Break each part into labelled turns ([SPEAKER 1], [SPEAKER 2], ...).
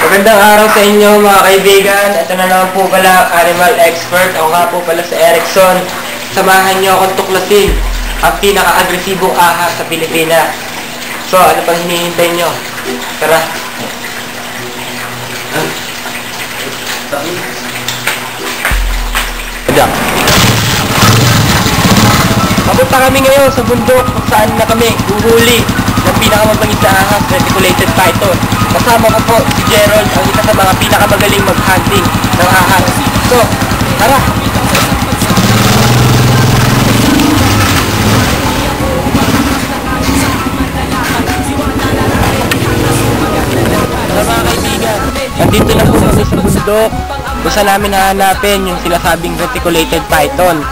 [SPEAKER 1] Magandang araw sa inyo mga kaibigan. Ito na naman po pala animal expert. Ako nga po pala sa Erickson. Samahan niyo akong tuklasin ang pinaka-agresibong ahas sa Pilipinas. So, ano pang hinihintay niyo? Tara. Diyan. Papunta kami ngayon sa bundok kung saan na kami uhuli ng pinakamabangis na ahas, reticulated python. Kasama ko po si Gerald, ang isa sa mga pinakamagaling mag-hunting ng ahas. So, tara! So mga kaibigan, nandito na po kami sa bundok kung saan namin hahanapin yung sinasabing reticulated python.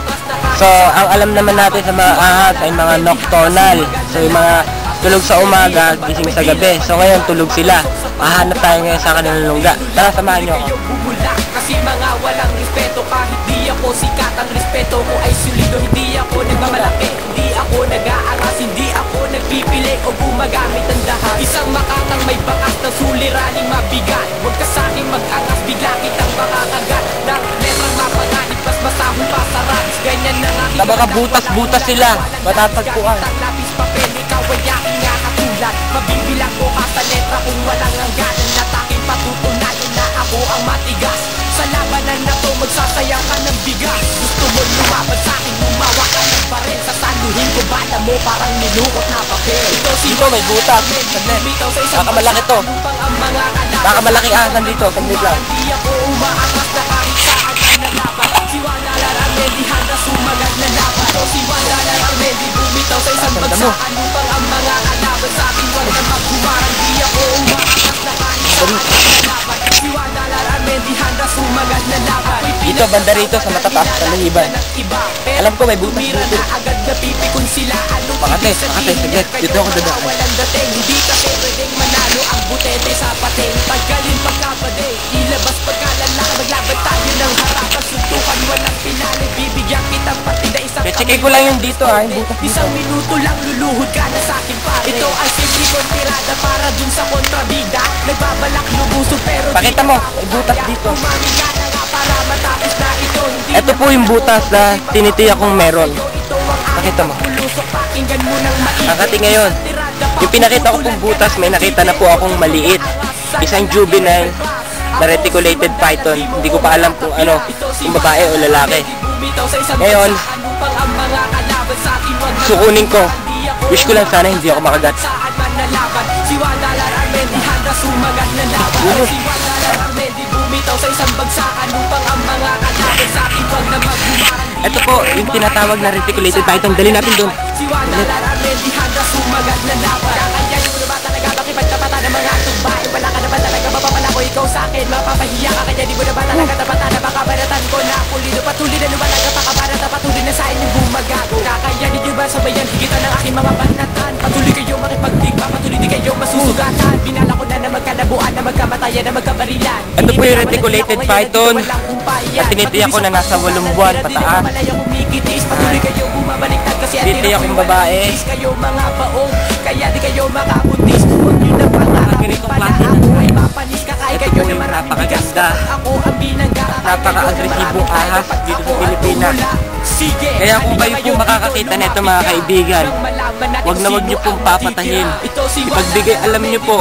[SPEAKER 1] So, ang alam naman natin sa mga ahas ay mga nocturnal. So, yung mga tulog sa umaga, gising sa gabi. So, ngayon tulog sila. Mahanap tayo ngayon sa kanilang lungga. Tara, samahan nyo ako.
[SPEAKER 2] Kasi mga walang respeto Kahit di ako sikat Ang respeto ko ay solido Hindi ako nagmamalaki Hindi ako nag-aaras Hindi ako nagpipili O gumagamit ng lahat Isang makatang may bakas Na suliraning mabigat Huwag ka sa'kin mag-angas Bigla kitang makakagat letrang mapanganib Mas masahol pa sa raps Ganyan na nga
[SPEAKER 1] mga butas-butas sila. Matatagpuan.
[SPEAKER 2] Ang lapis papel Ikaw ay aking katulad Mabibilang ko ka sa letra. Kung walang hangganan At aking patutunayan na ako ang matigas. Sa labanan na to Magsasayang ka ng bigas. Gusto mo lumaban sa akin Lumawa ka ng baril Sasaluhin ko bala mo Parang nilukot na papel. Ito si
[SPEAKER 1] Dito may
[SPEAKER 2] isang
[SPEAKER 1] Baka malaki to. Baka malaki ahas nandito. Saglit lang.
[SPEAKER 2] Hindi ako umaakas na kahit saan ka nalaban Si Wanda Larame di handa sumagat na laban. Si Wanda Larame di bumitaw sa isang
[SPEAKER 1] Ganda mo.
[SPEAKER 2] bagsakan Upang ang mga kalaban
[SPEAKER 1] Dito, banda rito sa matataas sa lahiban. Alam ko may butas dito. Makate, makate, saglit. Dito ako dadaan.
[SPEAKER 2] Walang dating, hindi kasi pwedeng manalo Ang butete sa pating Tanggalin pagkabade Ilabas pagkalalang Maglaban tayo ng harapan Suntukan walang pinali Bibigyan kitang pati na isang
[SPEAKER 1] Check ko lang yung dito ha, yung butas dito.
[SPEAKER 2] Isang minuto lang luluhod ka na sa akin pare Ito ang simple kong tirada para dun sa kontrabida Nagbabalak lubusog pero
[SPEAKER 1] Pakita mo, may butas dito.
[SPEAKER 2] Umami ka na ito
[SPEAKER 1] po yung butas na tinitiyak kong meron. Pakita mo. Kakati ngayon. Yung pinakita ko pong butas, may nakita na po akong maliit. Isang juvenile na reticulated python. Hindi ko pa alam kung ano, kung babae o lalaki. Ngayon, sukunin ko. Wish ko lang sana hindi ako makagat.
[SPEAKER 2] Saan bumitaw sa isang bagsakan Upang ang mga kalaban sa akin? Wag na maghumarang
[SPEAKER 1] Ito po, yung tinatawag na reticulated python. Dali natin doon.
[SPEAKER 2] Si Wanda Larame di handa sumagat na laban Kakayanin mo na ba talaga? Makipagtapatan ng mga tumbay? Wala ka naman talaga? Mapapala ko ikaw sa akin. Mapapahiya ka kaya di mo na ba talaga tapatan na baka baratan ko na pulido Patuloy na lumalaga pakabarat na patuloy na sa inyong bumagago Kakayanin nyo ba sabayan? Higitan ng aking mga panatan magkabarilan
[SPEAKER 1] Ito po yung reticulated python
[SPEAKER 2] na
[SPEAKER 1] tinitiyak ko na nasa walong buwan pataas.
[SPEAKER 2] Ang
[SPEAKER 1] Tinitiyak kong babae.
[SPEAKER 2] Kaya di kayo makabuntis Huwag nyo na pangarap
[SPEAKER 1] ganitong klase
[SPEAKER 2] ako ay mapanis ka kayo na maraming bigas Ako ang binangga
[SPEAKER 1] Napaka-agresibong ahas dito sa Pilipinas. Kaya kung kayo po makakakita nito mga kaibigan, Huwag na huwag niyo pong papatahin. Ipagbigay alam niyo po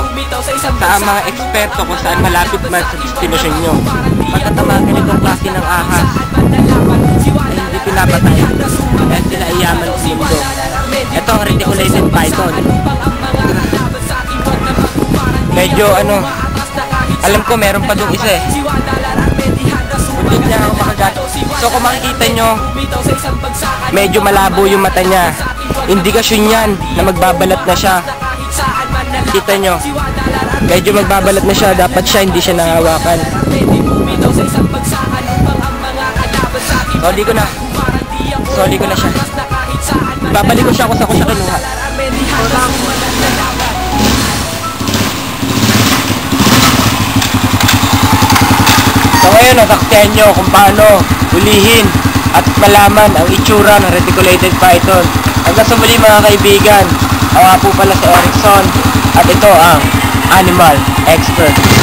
[SPEAKER 1] sa mga eksperto kung saan malapit man sa destinasyon nyo. Matatama ganitong klase ng ahas ay hindi pinapatay. Kaya sila iyaman sa mundo. Ito ang reticulated python. Medyo ano, alam ko meron pa dong isa eh. Hindi ako makagat. So kung makikita nyo, medyo malabo yung mata niya. Indikasyon yan na magbabalat na siya. Kita nyo, medyo magbabalat na siya. Dapat siya, hindi siya nahawakan. Soli ko na. Soli ko na siya. Babalik ko siya kung saan ko siya kinuha. Ngayon, nasaksihan nyo kung paano hulihin at malaman ang itsura ng reticulated python. Hanggang sa muli mga kaibigan, nga po pala si Erickson at ito ang Animal Expert.